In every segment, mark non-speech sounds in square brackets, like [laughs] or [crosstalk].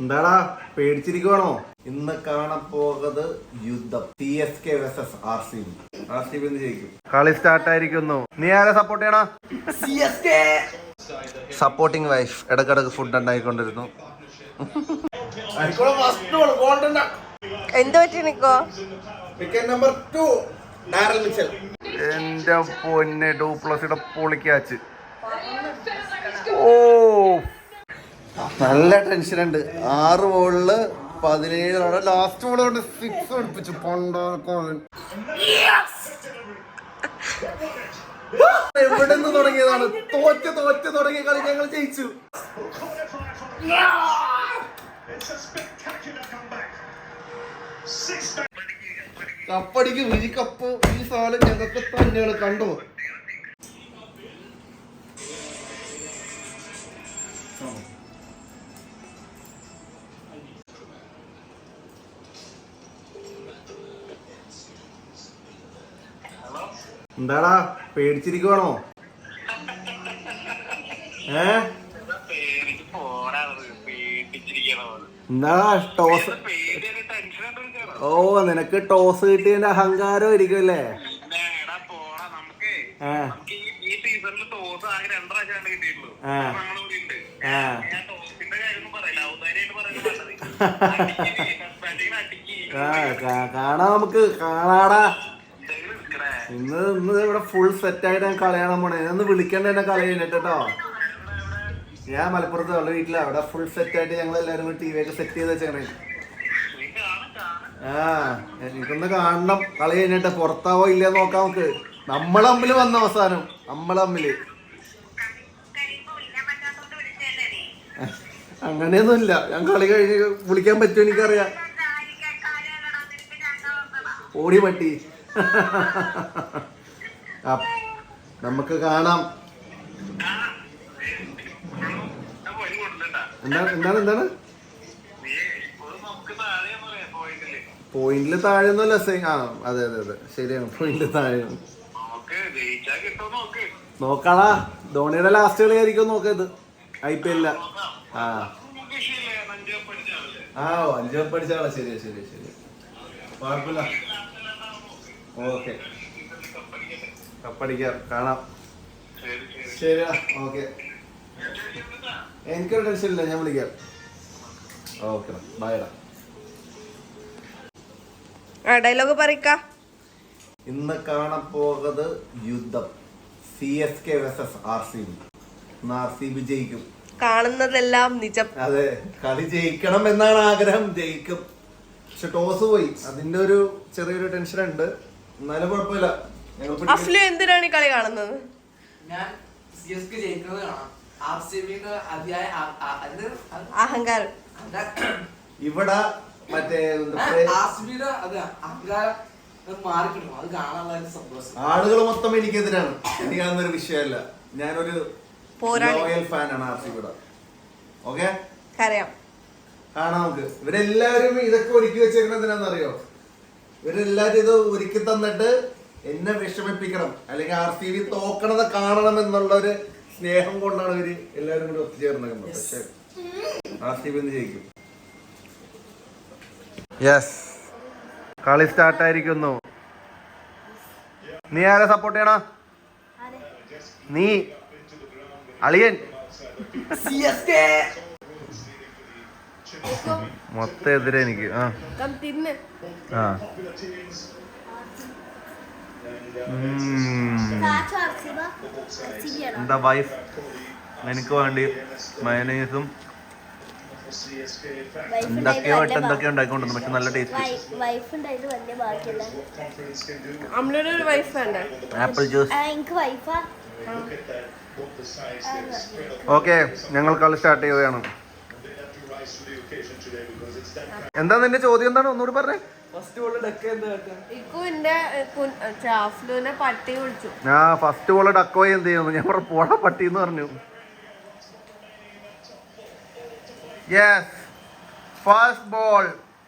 എന്താടാ പേടിച്ചിരിക്കുവാണോ? ഇന്ന് കാണാൻ പോകുന്നത് യുദ്ധം. C S K versus R C B R C B എന്ന് ജയിക്കും. കളി സ്റ്റാർട്ട് ആയിരിക്കുന്നു. നീ ആരെ സപ്പോർട്ട് ചെയ്യണ? സപ്പോർട്ടിങ് വൈഫ് ഇടക്കിടക്ക് ഫുഡ് ഉണ്ടായിക്കൊണ്ടിരുന്നു. എന്ത് പറ്റി നിക്കോ? Number two Daryl Mitchell. എന്റെ പൊന്നെ ടു പ്ലസ് പൊളിക്കാച്ച്. ഓ നല്ല ടെൻഷൻ ഉണ്ട്. ആറ് ബോളിൽ പതിനേഴ് ലാസ്റ്റ് ബോൾ കൊണ്ട് സിക്സ് അടുപ്പിച്ചു. പൊണ്ടോക്കോളൻ എവിടെ നിന്ന് തുടങ്ങിയതാണ്? തോറ്റ് തോറ്റ് തുടങ്ങിയ കളി ഞങ്ങൾ ജയിച്ചു. കപ്പടിക്കും ഈ കപ്പ് ഈ സാധനം ഞങ്ങൾക്ക് തന്നെയാണ് കണ്ടോ. എന്താടാ പേടിച്ചിരിക്കുവാണോ? ഏ? എന്താടാ ടോസ്? ഓ നിനക്ക് ടോസ് കിട്ടിയതിന്റെ അഹങ്കാരം ഇരിക്കുമല്ലേ കാണാ നമുക്ക്. കാണാടാ. ഇന്ന് ഇന്ന് ഇവിടെ ഫുൾ സെറ്റ് ആയിട്ട് ഞാൻ കളയണം പോണേ ഒന്ന് വിളിക്കേണ്ട എന്നെ കളി കഴിഞ്ഞിട്ട് കേട്ടോ. ഞാൻ മലപ്പുറത്ത് ഉള്ള വീട്ടില. അവിടെ ഫുൾ സെറ്റ് ആയിട്ട് ഞങ്ങൾ എല്ലാവരും ടി വി ഒക്കെ സെറ്റ് ചെയ്ത് കാണാൻ ആ എനിക്കൊന്ന് കാണണം. കളി കഴിഞ്ഞിട്ട് പുറത്താവോ ഇല്ല നോക്കാം നമുക്ക്. നമ്മളെ വന്ന അവസാനം. നമ്മളെ അങ്ങനെയൊന്നും അങ്ങനെയൊന്നുമില്ല. ഞാൻ കളി കഴിഞ്ഞ് വിളിക്കാൻ പറ്റുമോ എനിക്കറിയാം. ഓടി പട്ടി. നമുക്ക് കാണാം. എന്താണ് എന്താണ്? എന്താണ് പോയിന്റിൽ താഴെന്നല്ല ആ അതെ അതെ അതെ. ശരിയാണ് പോയിന്റിൽ താഴെ. നോക്കാടാ ധോണിയുടെ ലാസ്റ്റ് കളി ആയിരിക്കും നോക്കത് ഐ പി എല്ല ആ. ആ അഞ്ചു പഠിച്ചാളാ ശരി ശരി ശരി കുഴപ്പമില്ല. ഓക്കെ. കപ്പടിക്കാം കാണാം. ശരി ശരി. ശരിയാ ഓക്കെ. എനിക്കൊരു ടെൻഷൻ ഇല്ല ഞാൻ വിളിക്കാം. ഓക്കെ ബൈഡാ ആ ഡയലോഗ് പറയിക്ക. ഇന്ന് കാണാൻ പോകുന്നത് യുദ്ധം. C S K versus R C B ഇന്ന് ആർ സി ബി ജയിക്കും. കാണുന്നതെല്ലാം നിജം. അതെ കളി ജയിക്കണം എന്നാണ് ആഗ്രഹം ജയിക്കും. പക്ഷെ ടോസ് പോയി. അതിന്റെ ഒരു ചെറിയൊരു ടെൻഷൻ ഉണ്ട് എന്നാലും കുഴപ്പമില്ല. അഫ്ലു എന്തിനാണ് ഈ കളി കാണുന്നത്? ഞാൻ സി എസ് കെ ജയിക്കുന്നത് കാണാം. ആർ സി ബിന്റെ അതിയായ ആ- ആ- അത് അത് അഹങ്കാരം. ഇവിടെ മറ്റേ എന്താ പറയാ, ആർ സി ബിയുടെ അത് അഹങ്കാരം അത് മാറിക്കിടും അത് കാണാനുള്ള ഒരു സന്തോഷം. ആളുകൾ മൊത്തം എനിക്കെതിരാണ്. എനിക്ക് കാണുന്ന ഒരു വിഷയമല്ല. ഞാനൊരു പോരാളി. ലോയൽ ഫാനാണ് ആർ സി ബിയുടെ ഓക്കെ? കരയാം. കാണാം നമുക്ക്. ഇവരെല്ലാവരും ഇതൊക്കെ ഒരുക്കി വെച്ചേക്കണെന്തിനാന്നറിയോ എന്തിനാണെന്നറിയോ? ഇവരെല്ലാവരും ഇത് ഒരുക്കി തന്നിട്ട് എന്നെ വിഷമിപ്പിക്കണം. അല്ലെങ്കിൽ ആർ സി ബി തോക്കണത് കാണണം എന്നുള്ള ഒരു സ്നേഹം കൊണ്ടാണ് ഇവർ എല്ലാവരും കൂടി ഒത്തുചേർന്നത് പക്ഷെ ആർ സി ബി എന്ന് ജയിക്കും. യെസ് കളി സ്റ്റാർട്ട് ആയിരിക്കുന്നു നീ ആരെ സപ്പോർട്ട് ചെയ്യണ? നീ. അളിയൻ. C S K. മൊത്തം എതിരെ എനിക്ക് ആ. തിന്ന്. ആ. എന്താ വൈഫ് എനിക്ക് വേണ്ടി മയനീസും എന്തൊക്കെയോ ഇട്ട് എന്തൊക്കെയോ ഉണ്ടാക്കിക്കൊണ്ടു പക്ഷെ നല്ല ടേസ്റ്റ് ആപ്പിൾ ജ്യൂസ് എനിക്ക് വൈഫാ ഓക്കെ ഞങ്ങൾ കളി സ്റ്റാർട്ട് ചെയ്യുകയാണ് എന്താ നിന്റെ ചോദ്യം എന്താണ്? ഒന്നുകൂടി പറഞ്ഞേ. ഫസ്റ്റ് ബോൾ ഡെക്ക് എന്താ കേട്ടോ ഇക്കു എന്റെ അഫ്ലുവിനെ പട്ടി വിളിച്ചു. ഞാൻ ഫസ്റ്റ് ബോൾ ഡക്കോയി എന്ത് ചെയ്യുന്നു? ഞാൻ പറഞ്ഞു പോടാ പട്ടി എന്ന് പറഞ്ഞു. യെസ് ഫസ്റ്റ് ബോൾ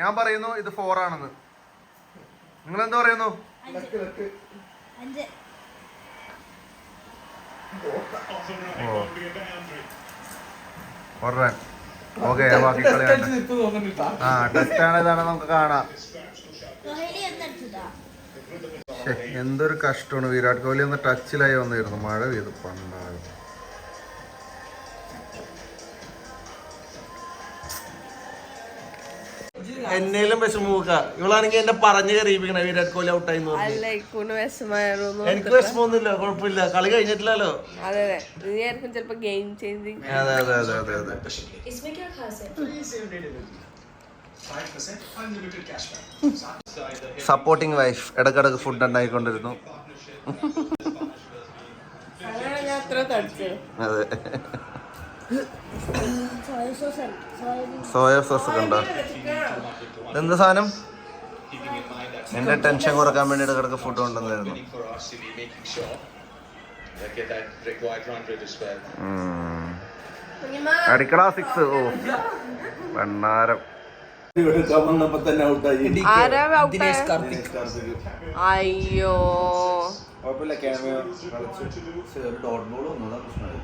ഞാൻ പറയുന്നു ഇത് ഫോർ ആണെന്ന്. നിങ്ങൾ എന്താ പറയുന്നു ഓ ഓക്കെ ബാക്കി കളി കാണാം. ആ ടെസ്റ്റ് ആണ് ഇതാണ് നമുക്ക് കാണാം. എന്തൊരു കഷ്ടമാണ് വിരാട് കോഹ്ലി ഒന്ന് ടച്ചിലായി വന്നിരുന്നു. മഴ പെയ്തു പണ്ടാകും എന്നേലും വിഷമൂക്ക ഇവളാണെങ്കിൽ എന്നെ പറഞ്ഞു കറിയിപ്പിക്കണ വിരാട് കോഹ്ലി ഔട്ടായി അല്ല ഇക്കൂന് വിഷമായിരുന്നു എനിക്ക് വിഷമമൊന്നുമില്ല കുഴപ്പമില്ല. കളി കഴിഞ്ഞിട്ടില്ലല്ലോ? അതെ അതെ. ഇനിയായിരിക്കും ചിലപ്പോ ഗെയിം ചേഞ്ചിങ് അതെ അതെ അതെ അതെ അതെ സപ്പോർട്ടിങ് വൈഫ് ഇടക്കിടക്ക് ഫുഡ് ഉണ്ടായിക്കൊണ്ടിരുന്നു. അതെ. സോയ സോസ് സോയ സോസ് ഒക്കെ ഉണ്ടോ? എന്ത് സാധനം? എന്റെ ടെൻഷൻ കുറയ്ക്കാൻ വേണ്ടി കിടക്ക് ഫുഡ് കൊണ്ടുവന്നായിരുന്നു as സിക്സ് ഓ വണ്ണാരം അയ്യോ. കുഴപ്പമില്ല ക്യാമറ കളിച്ചു ഡോട്ട് ബോൾ വന്നതാ പ്രശ്നമായി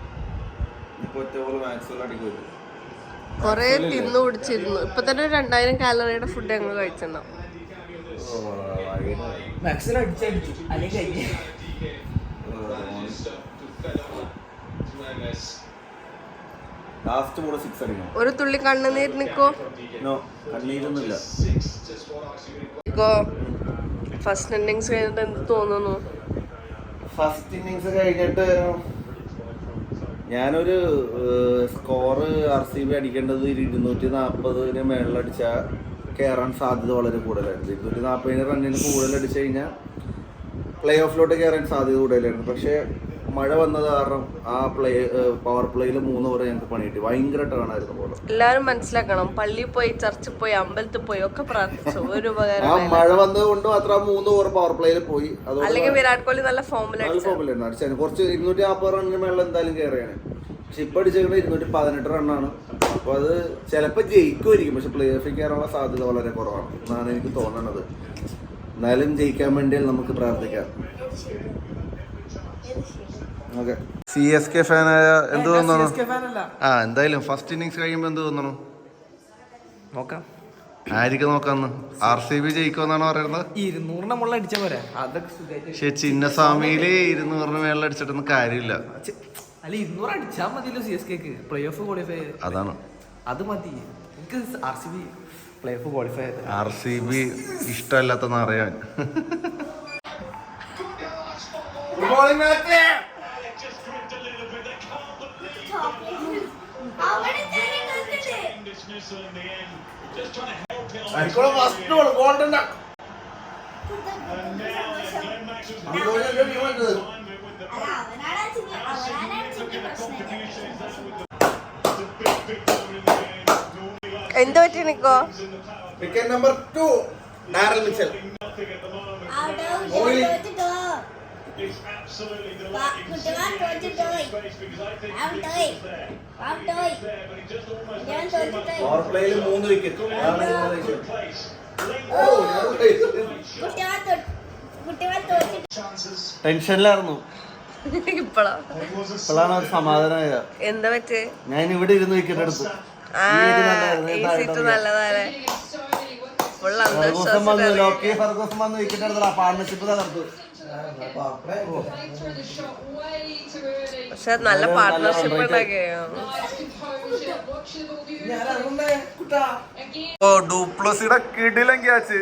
കൊറേ തിന്നു കുടിച്ചിരുന്നു. ഇപ്പൊ തന്നെ ഒരു രണ്ടായിരം കാലറിയുടെ ഫുഡ് ഞങ്ങൾ കഴിച്ചിട്ടുണ്ടാവും ഒരു തുള്ളി കണ്ണുനീർ നിക്കോ? നിക്കോ ഫസ്റ്റ് ഇന്നിങ്സ് കഴിഞ്ഞിട്ട് എന്ത് തോന്നുന്നു? ഫസ്റ്റ് ഇന്നിങ്സ് കഴിഞ്ഞിട്ട് ഞാനൊരു സ്കോറ് ആർ സി ബി അടിക്കേണ്ടത് ഇരുന്നൂറ്റി നാൽപ്പതിന് മേളിലടിച്ചാൽ കയറാൻ സാധ്യത വളരെ കൂടുതലായിരുന്നു. ഇരുന്നൂറ്റി നാൽപ്പതിന് റണ്ണിന് കൂടുതൽ അടിച്ചു കഴിഞ്ഞാൽ പ്ലേ ഓഫിലോട്ട് കയറാൻ സാധ്യത കൂടുതലായിരുന്നു. പക്ഷേ മഴ വന്നത് കാരണം ആ പ്ലേ പവർ പ്ലേയിൽ മൂന്ന് ഓവർ ഞങ്ങൾക്ക് പണി കിട്ടി. ഭയങ്കര ടേണായിരുന്നു പോലെ എല്ലാവരും മനസ്സിലാക്കണം പള്ളിയിൽ പോയി ചർച്ചിൽ പോയി അമ്പലത്തിൽ പോയി ഒക്കെ പ്രാർത്ഥിച്ചു. ഒരു ആ ഉപകാരം മഴ വന്നത് കൊണ്ട് മാത്രം ആ മൂന്ന് ഓവർ പവർ പ്ലേയിൽ പോയി. അതുകൊണ്ട് അല്ലെങ്കിൽ വിരാട് കോഹ്ലി നല്ല ഫോമിൽ ഫോമിലായിരുന്നു കുറച്ച് ഇരുന്നൂറ്റി നാൽപ്പത് റണ്ണിന് മേളിൽ എന്തായാലും കയറിയാണ് പക്ഷെ ഇപ്പൊ അടിച്ചേക്കുന്നത് ഇരുന്നൂറ്റി പതിനെട്ട് റണ്ണാണ് അപ്പൊ അത് ചിലപ്പോൾ ജയിക്കുമായിരിക്കും. പക്ഷെ പ്ലേ ഓഫിൽ കയറാനുള്ള സാധ്യത വളരെ കുറവാണ്. എന്നാണ് എനിക്ക് തോന്നണത്. എന്നാലും ജയിക്കാൻ വേണ്ടി നമുക്ക് പ്രാർത്ഥിക്കാം. ഓക്കെ. സി എസ് കെ ഫാനായ എന്ത് തോന്നുന്നു? ആ എന്തായാലും ഫസ്റ്റ് ഇന്നിങ്സ് കഴിയുമ്പോൾ എന്ത് തോന്നുന്നു? നോക്കാം. ആയിരിക്കും നോക്കാന്ന്? ആർ സി ബി ജയിക്കുമെന്നാണ് പറയുന്നത്? ഇരുന്നൂറിന് മുകളിൽ അടിച്ച പോരെ. പക്ഷെ ചിന്നസ്വാമിയിൽ ഇരുന്നൂറിന് മേളിൽ അടിച്ചിട്ടൊന്നും കാര്യമില്ല. അല്ല ഇരുന്നൂറ് അടിച്ചാൽ മതിയല്ലോ സി എസ് കെക്ക് പ്ലേ ഓഫ് ക്വാളിഫൈ അതാണ്. അത് മതി. എനിക്ക് R C B play off qualify R C B ഇഷ്ടമല്ലാത്തെന്ന് അറിയാൻ. അല്ല ഫസ്റ്റ് ചിങ്ങ ഗോൾഡൻ എന്ത് പറ്റി നിക്കോ? Wicket number two Daryl Mitchell അവിടെ delighted. കുട്ടികൾ തോറ്റിട്ടോയി ഔട്ടോയി ഔട്ടോയി ഞാൻ തോറ്റിട്ടോയി പവർ പ്ലേയിൽ മൂന്ന് വിക്കറ്റ് കുട്ടികൾ തോറ്റ് കുട്ടികൾ തോറ്റിട്ട് ടെൻഷനിലായിരുന്നു. ഇപ്പളാ. ഇപ്പോഴാണ് ഒരു സമാധാനമായത്. എന്താ പറ്റേ ഞാൻ ഇവിടെ ഇരുന്ന് വിക്കറ്റ് എടുത്തു. ആ ഈ ഒരു നല്ലതായിരുന്നു. ഈ എന്താ സീറ്റ് ഇടറിയ? നല്ലതാലേ ഫുൾ ഫെർഗൂസൺ വന്നു അന്ധവിശ്വാസം ലോക്കി ഫെർഗൂസൺ വന്ന് വിക്കറ്റ് എടുത്തതാ. പാർട്ണർഷിപ്പ് തകർത്തു. പക്ഷെ നല്ല പാർട്ട്ണർഷിപ്പ് ഓ ഡൂപ്ലസിയുടെ കിടിലം ക്യാച്ച്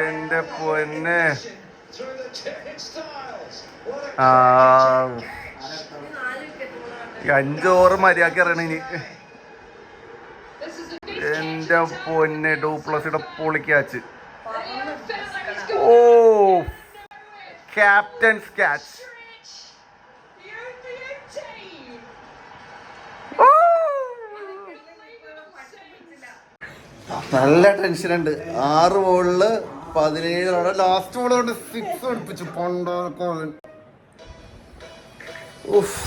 എന്റെ പൊന്നെ. ആ. ഈ അഞ്ച് ഓവർ മര്യാദയ്ക്ക് ഇറങ്ങണ ഇനി. എന്റെ പൊന്നെ ഡൂപ്ലസിയുടെ പൊളി ക്യാച്ച് ഓ ക്യാപ്റ്റൻസ് ക്യാച്ച് നല്ല ടെൻഷൻ ഉണ്ട്. ആറ് ബോളിൽ പതിനേഴ് റൺ ലാസ്റ്റ് ബോൾ കൊണ്ട് സിക്സ് ഒടിപ്പിച്ചു പണ്ടോ കോളൻ ഉഫ്.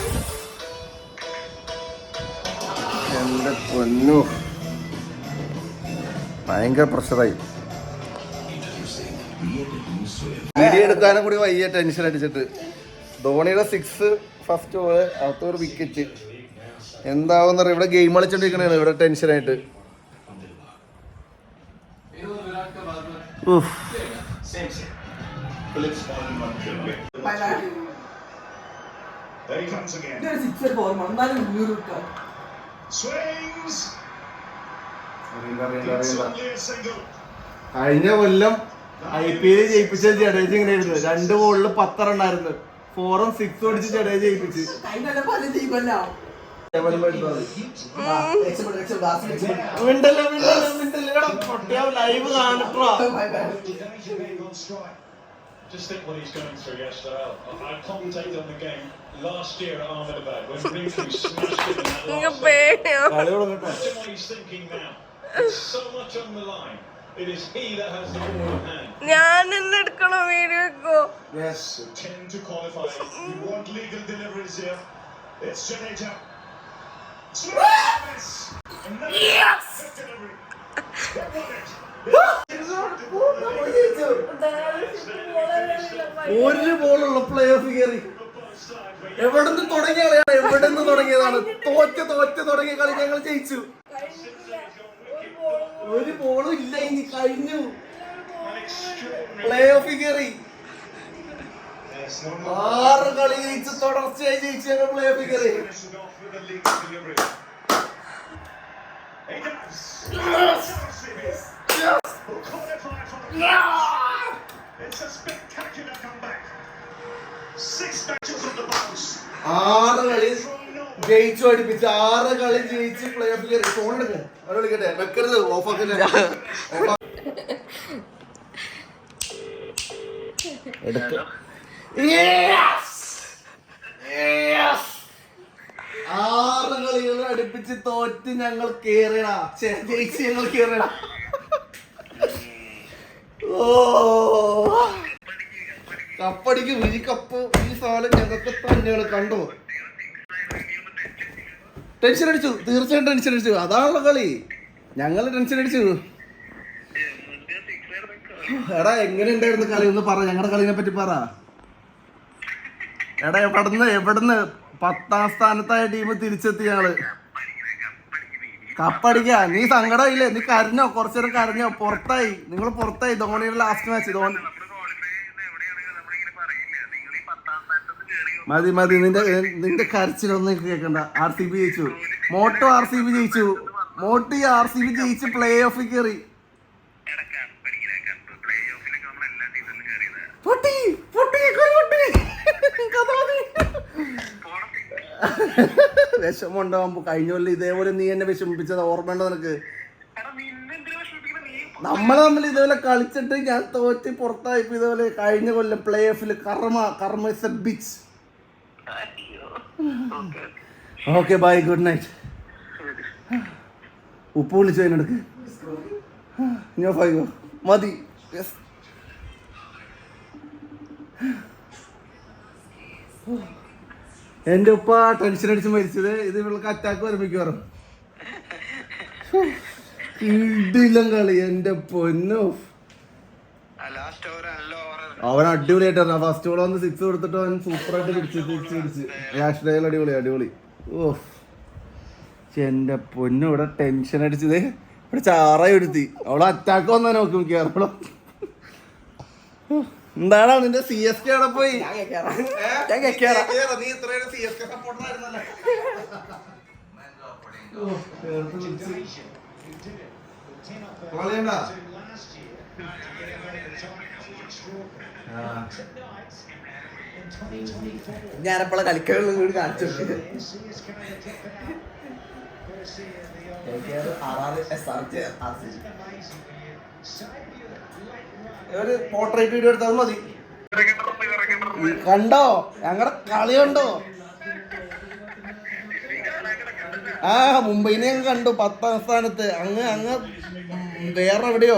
എന്റെ പൊന്നു. ഭയങ്കര പ്രഷറായി വീഡിയോ കൂടി വയ്യ ടെൻഷൻ അടിച്ചിട്ട്. ധോണിയുടെ സിക്സ് ഫസ്റ്റ് ബോൾ അകത്തൊരു വിക്കറ്റ് എന്താവുന്ന ഇവിടെ ഗെയിം കളിച്ചോണ്ടിരിക്കണേ ഇവിടെ ടെൻഷനായിട്ട്. കഴിഞ്ഞ കൊല്ലം ഐ പി എൽ ജയിപ്പിച്ച ജഡേജ ഇങ്ങനെ ഇങ്ങനെയായിരുന്നു രണ്ട് ബോളിൽ പത്തറുണ്ടായിരുന്നു ഫോറും സിക്സും അടിച്ച് ജഡേജ ജയിപ്പിച്ച് മിണ്ടല്ലേ മിണ്ടല്ലേ മിണ്ടല്ലേ പൊട്ടിയാ ലൈവ് കാണിട്ടോ. Just think what he's going through yesterday. I, commentated on the game last year at Ahmedabad when Rinku smashed it in that last Imagine what he's thinking now. There's so much on the line. ഞാൻ എടുക്കണോ video ഇപ്പോ ഒരു ബോളുള്ള play off കയറി എവിടെ നിന്ന് തുടങ്ങിയ കളിയാണ്? എവിടെ നിന്ന് തുടങ്ങിയതാണ്? തോറ്റ തോറ്റ തുടങ്ങിയ കളി ഞങ്ങൾ ജയിച്ചു. ഒരു ബോളും ഇല്ല ഇനി കഴിഞ്ഞു പ്ലേ ഓഫ് കയറി ആറ് കളി ജയിച്ച് തുടർച്ചയായി ജയിച്ചു ഞങ്ങൾ പ്ലേ ഓഫ് കയറി. ആറ് കളി ജയിച്ചു അടുപ്പിച്ച് ആറ് കളി ജയിച്ച് പ്ലേ ഫോൺ അവിടെ വിളിക്കട്ടെ. വെക്കരുത്! ആറ് കളികൾ അടുപ്പിച്ച് തോറ്റ് ഞങ്ങൾ ഛെ, ജയിച്ച് ഞങ്ങൾ കേറണ ഓ. കപ്പടിക്കും ഈ കപ്പ് ഈ സാധനം ഞങ്ങൾക്ക് തന്നെയാണ് കണ്ടോ. ടെൻഷൻ അടിച്ചു തീർച്ചയായിട്ടും ടെൻഷൻ അടിച്ചു. അതാണല്ലോ കളി. ഞങ്ങൾ ടെൻഷൻ അടിച്ചു. എടാ എങ്ങനെ ഉണ്ടായിരുന്നു കളി? ഒന്ന് പറ ഞങ്ങളുടെ കളിനെ പറ്റി പറ. എടാ എവിടുന്ന് എവിടുന്ന് പത്താം സ്ഥാനത്തായ ടീം തിരിച്ചെത്തി ഞങ്ങൾ കപ്പടിക്കാ. നീ സങ്കടമായില്ലേ നീ കരഞ്ഞോ? കുറച്ചേരം കരഞ്ഞോ? പുറത്തായി. നിങ്ങൾ പുറത്തായി. ധോണിയുടെ ലാസ്റ്റ് മാച്ച് ധോണി മതി മതി. നിന്റെ നിന്റെ കരച്ചിലൊന്നും കേൾക്കണ്ട. ആർ സി ബി ജയിച്ചു. മോട്ടോ ആർ സി ബി ജയിച്ചു. മോട്ടി ആർ സി ബി ജയിച്ച് പ്ലേ ഓഫിൽ കയറി പൊട്ടി കഴിഞ്ഞ കൊല്ലം ഇതേപോലെ നീ എന്നെ വിഷമിപ്പിച്ചത്. ഓർമ്മയുണ്ടോ നിനക്ക്? നമ്മൾ തമ്മിൽ ഇതേപോലെ കളിച്ചിട്ട് ഞാൻ തോറ്റി പുറത്തായി ഇതേപോലെ കഴിഞ്ഞ കൊല്ലം പ്ലേ ഓഫിൽ karma karma is a bitch okay bye good night ഉപ്പ് വിളിച്ചു അതിനെടുക്ക് ഞാൻ ഫൈവോ മതി. എന്റെ ഉപ്പ ടെൻഷൻ അടിച്ച് മരിച്ചത്. ഇത് ഇവൾക്ക് അറ്റാക്ക് വരുമ്പിക്കുവാറും ഇടിലും കളി എന്റെ പൊന്നു ലാസ്റ്റ് ഓവർ നല്ല ഓവർ അവൻ അടിപൊളിയായിട്ടാണ് ഫസ്റ്റ് ബോൾ വന്ന് സിക്സ് കൊടുത്തിട്ട് അവൻ സൂപ്പർ ആയിട്ട് പിടിച്ച് തിരിച്ച് പിടിച്ച്. ലാസ്റ്റ് ഡേയിൽ അടിപൊളി. അടിപൊളി ഓ എന്റെ പൊന്നു ഇവിടെ ടെൻഷൻ അടിച്ചത് ഇവിടെ ചാറായി എടുത്തി അവളെ അറ്റാക്ക് വന്നാ നോക്കി കേരളം എന്താടാ നിന്റെ സി എസ് കെ അവിടെ പോയി? പിടിച്ച്. കളയണ്ട. ഞാനപ്പോളെ കളിക്കാനുള്ള കൂടി കാണിച്ചു ഒരു പോർട്രേറ്റ് വീഡിയോ എടുത്താൽ മതി. കണ്ടോ? ഞങ്ങളുടെ കളി കണ്ടോ? ആ മുംബൈനെ കണ്ടു. പത്താം സ്ഥാനത്ത്. അങ്ങ് അങ്ങ് വേറെ എവിടെയോ?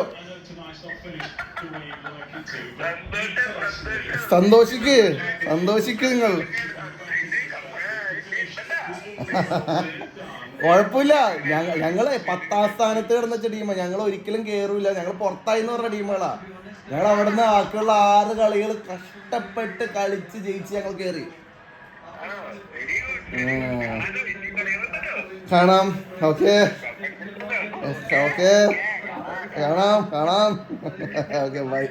സന്തോഷിക്ക് സന്തോഷിക്ക് നിങ്ങൾ. കുഴപ്പമില്ല. ഞങ്ങ- ഞങ്ങൾ പത്താം സ്ഥാനത്ത് കിടന്ന ടീമാ ഞങ്ങൾ ഒരിക്കലും കേറൂല. ഞങ്ങൾ പുറത്തായി എന്ന് പറഞ്ഞ ടീമുകളാ ഞങ്ങൾ അവിടുന്ന് ബാക്കിയുള്ള ആറ് കളികൾ കഷ്ടപ്പെട്ട് കളിച്ച് ജയിച്ച് ഞങ്ങൾ കേറി. കാണാം. ഓക്കെ. ഓക്കെ. കാണാം കാണാം. [laughs] [laughs] Okay bye